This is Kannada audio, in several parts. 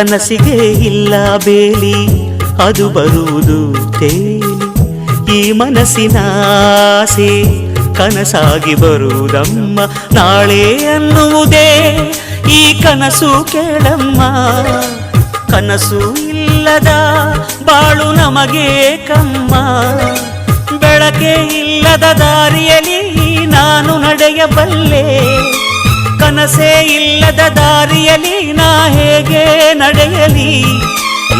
ಕನಸಿಗೆ ಇಲ್ಲ ಬೇಲಿ, ಅದು ಬರುವುದು ತೇಲಿ. ಈ ಮನಸ್ಸಿನ ಆಸೆ ಕನಸಾಗಿ ಬರುವುದಮ್ಮ, ನಾಳೆ ಅನ್ನುವುದೇ ಈ ಕನಸು ಕೇಳಮ್ಮ. ಕನಸು ಇಲ್ಲದ ಬಾಳು ನಮಗೆ ಕಮ್ಮ. ಬೆಳಕೆ ಇಲ್ಲದ ದಾರಿಯಲ್ಲಿ ನಾನು ನಡೆಯಬಲ್ಲೆ. ಕನಸೇ ಇಲ್ಲದ ದಾರಿಯಲಿ ನಾ ಹೇಗೆ ನಡೆಯಲಿ?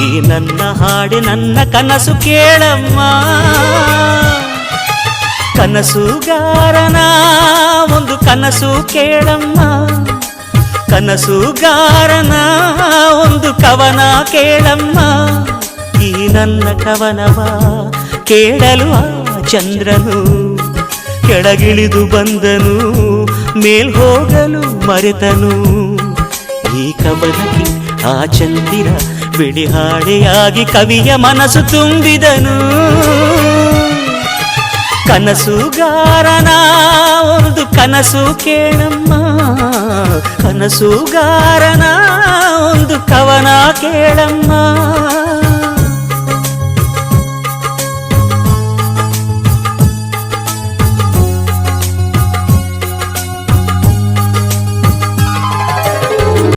ಈ ನನ್ನ ಹಾಡಿ ನನ್ನ ಕನಸು ಕೇಳಮ್ಮ. ಕನಸುಗಾರನ, ಒಂದು ಕನಸು ಕೇಳಮ್ಮ. ಕನಸುಗಾರನ, ಒಂದು ಕವನ ಕೇಳಮ್ಮ. ಈ ನನ್ನ ಕವನವ ಕೇಳಲು ಆ ಚಂದ್ರನು. ಕೆಳಗಿಳಿದು ಬಂದನು, ಮೇಲ್ ಹೋಗಲು ಮರೆತನು. ಈ ಕಮಲಕ್ಕೆ ಆ ಚಂದಿರ ಬಿಡಿ ಹಾಡೆಯಾಗಿ ಕವಿಯ ಮನಸ್ಸು ತುಂಬಿದನು. ಕನಸುಗಾರನ ಒಂದು ಕನಸು ಕೇಳಮ್ಮ. ಕನಸುಗಾರನ